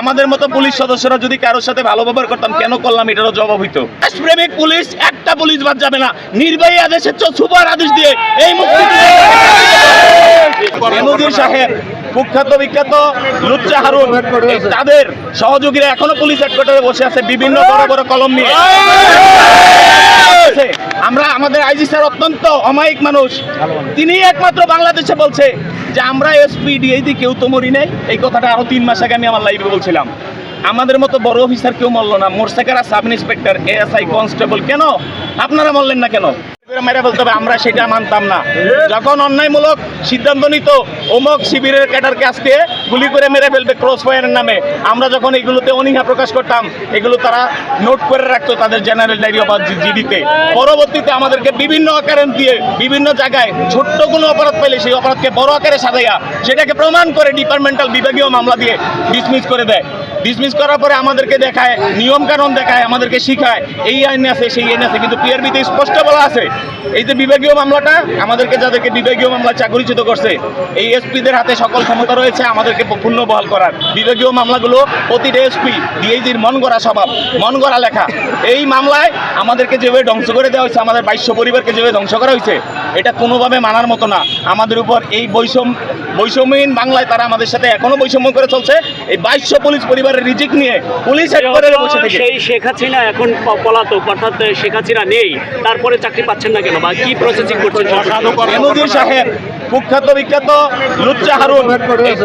আমাদের মতো পুলিশ সদস্যরা যদি কারোর সাথে ভালো ব্যবহার করতাম, কেন করলাম? এটারও জবাব হইতো। দেশপ্রেমিক পুলিশ, একটা পুলিশ বাদ যাবে না। নির্বাহী আদেশের সুপার আদেশ দিয়ে এই মুক্তি সাহেব কুখ্যাত, বিখ্যাত লুচ্চা হারুন তাদের সহযোগীরা এখনও পুলিশ হেডকোয়ার্টারে বসে আছে, বিভিন্ন বড় বড় কলম নিয়ে। আমরা, আমাদের আইজি স্যার অত্যন্ত অমায়িক মানুষ। তিনি একমাত্র বাংলাদেশে বলছে যে আমরা এসপিডিএতে কেউ তো মরি নাই। এই কথাটা আরও তিন মাস আগে আমি আমার লাইভে বলছিলাম। আমাদের মতো বড় অফিসার কেউ মরল না। মোরসেকারা সাব ইন্সপেক্টর এএসআই কনস্টেবল কেন? আপনারা মরলেন না কেন? মেরে ফেলতে হবে, আমরা সেটা মানতাম না। যখন অন্যায়মূলক সিদ্ধান্ত নিত, অমুক শিবিরের ক্যাডারকে আজকে গুলি করে মেরে ফেলবে ক্রস ফায়ারের নামে। আমরা যখন এগুলোতে অনীহা প্রকাশ করতাম, এগুলো তারা নোট করে রাখতো তাদের জেনারেল ডায়েরি অফ জিডিতে পরবর্তীতে আমাদেরকে বিভিন্ন আকারে দিয়ে, বিভিন্ন জায়গায় ছোট্ট কোনো অপরাধ পেলে সেই অপরাধকে বড় আকারে সাজাইয়া, সেটাকে প্রমাণ করে ডিপার্টমেন্টাল বিভাগীয় মামলা দিয়ে ডিসমিস করে দেয়। ডিসমিস করার পরে আমাদেরকে দেখায় নিয়ম কানুন দেখায়, আমাদেরকে শিখায়। এই আইন আছে, সেই আইন আছে, কিন্তু পিআরবিতে স্পষ্ট বলা আছে, এই যে বিভাগীয় মামলাটা, আমাদেরকে যাদেরকে বিভাগীয় মামলা চাকরিচ্যুত করছে, এই এসপিদের হাতে সকল ক্ষমতা রয়েছে, আমাদেরকে পূর্ণ বহাল করার। বিভাগীয় মামলাগুলো প্রতিটা এসপি ডিএইজির মন গড়া স্বভাব মন গড়া লেখা। এই মামলায় আমাদেরকে যেভাবে ধ্বংস করে দেওয়া হয়েছে, আমাদের বাইশ্য পরিবারকে যেভাবে ধ্বংস করা হয়েছে, এটা কোনোভাবে মানার মতো না। আমাদের উপর এই বৈষম্য, বৈষম্যহীন বাংলায় তারা আমাদের সাথে এখনও বৈষম্য করে চলছে। এই বাইশ্য পুলিশ পরিবারের রিজিক নিয়ে পুলিশ হেডকোয়ার্টারে বসে থেকে। সেই শেখ হাসিনা এখন পলাতক অর্থাৎ শেখ হাসিনা নেই তারপরে চাকরি পাচ্ছেন না কেন? বা কি প্রসেসিং করছেন মেনুদ্দিন সাহেব কুখ্যাত বিখ্যাত লুচ্চা হারুন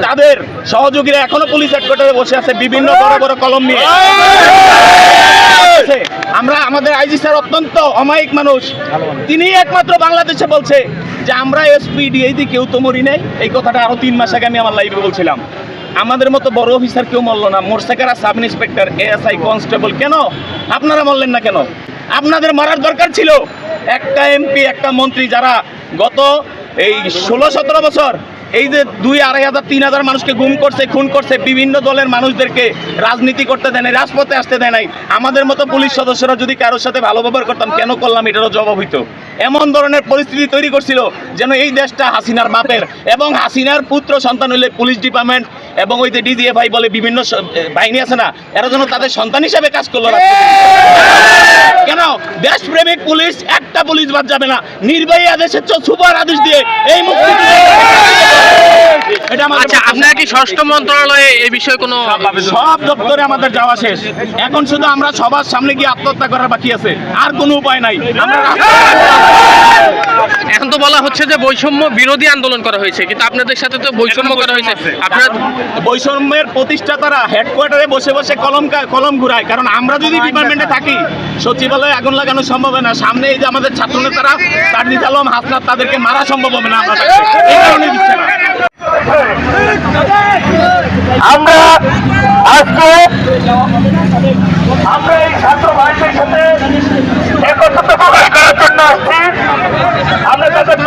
তাদের সহযোগীরা এখনও পুলিশ হেডকোয়ার্টারে বসে আছে বিভিন্ন বড় বড় কলম নিয়ে। আমরা আমাদের আইজি স্যার অত্যন্ত অমায়িক মানুষ। তিনি একমাত্র বাংলাদেশে বলছে যে আমরা এসপি ডিআইডি কেউ তো মরি নাই। এই কথাটা আরও তিন মাস আগে আমি আমার লাইভে বলছিলাম। আমাদের মতো বড় অফিসার কেউ মরলো না। মোরসে কারা সাব ইন্সপেক্টর, এএসআই কনস্টেবল, কেন? আপনারা মরলেন না কেন? আপনাদের মারার দরকার ছিল একটা এমপি, একটা মন্ত্রী যারা গত এই ষোলো, সতেরো বছর এই যে দুই আড়াই হাজার, তিন হাজার মানুষকে গুম করছে, খুন করছে, বিভিন্ন দলের মানুষদেরকে রাজনীতি করতে দেয় নাই, রাজপথে আসতে দেয় নাই। আমাদের মতো পুলিশ সদস্যরা যদি কারোর সাথে ভালো ব্যবহার করতাম, কেন করলাম? এটারও জবাব হইতো। এমন ধরনের পরিস্থিতি তৈরি করছিল যেন এই দেশটা হাসিনার বাপের এবং হাসিনার পুত্র সন্তান হইলে পুলিশ ডিপার্টমেন্ট এবং ওই যে ডিজিএফআই বলে বিভিন্ন বাহিনী আছে না, এরা যেন তাদের সন্তান হিসেবে কাজ করল কেন? দেশপ্রেমিক পুলিশ, একটা পুলিশ বাদ যাবে না। নির্বাহী আদেশের সুপার আদেশ দিয়ে এই মুক্তি আচ্ছা আপনারা কি ষষ্ঠ মন্ত্রণালয়ে এই বিষয়ে কোনো সব দপ্তরে আমাদের যাওয়া শেষ। এখন শুধু আমরা সবার সামনে গিয়ে আত্মহত্যা করার বাকি আছে। আর কোনো উপায় নাই। এখন তো বলা হচ্ছে যে বৈষম্য বিরোধী আন্দোলন করা হয়েছে কিন্তু আপনাদের সাথে তো বৈষম্য করা হয়েছে। আপনারা বৈষম্যের প্রতিষ্ঠাতারা হেডকোয়ার্টারে বসে বসে কলম কলম ঘুরায়। কারণ আমরা যদি ডিপার্টমেন্টে থাকি সচিবালয়ে আগুন লাগানো সম্ভব হয় না। সামনে এই যে আমাদের ছাত্র নেতারা তারনিজ আলম হাসনাত তাদেরকে মারা সম্ভব হবে না আমরা। আমরা এই ছাত্র ভাইদের সাথে একত্রিত প্রকাশ করার জন্য আসছি। আমরা তাদের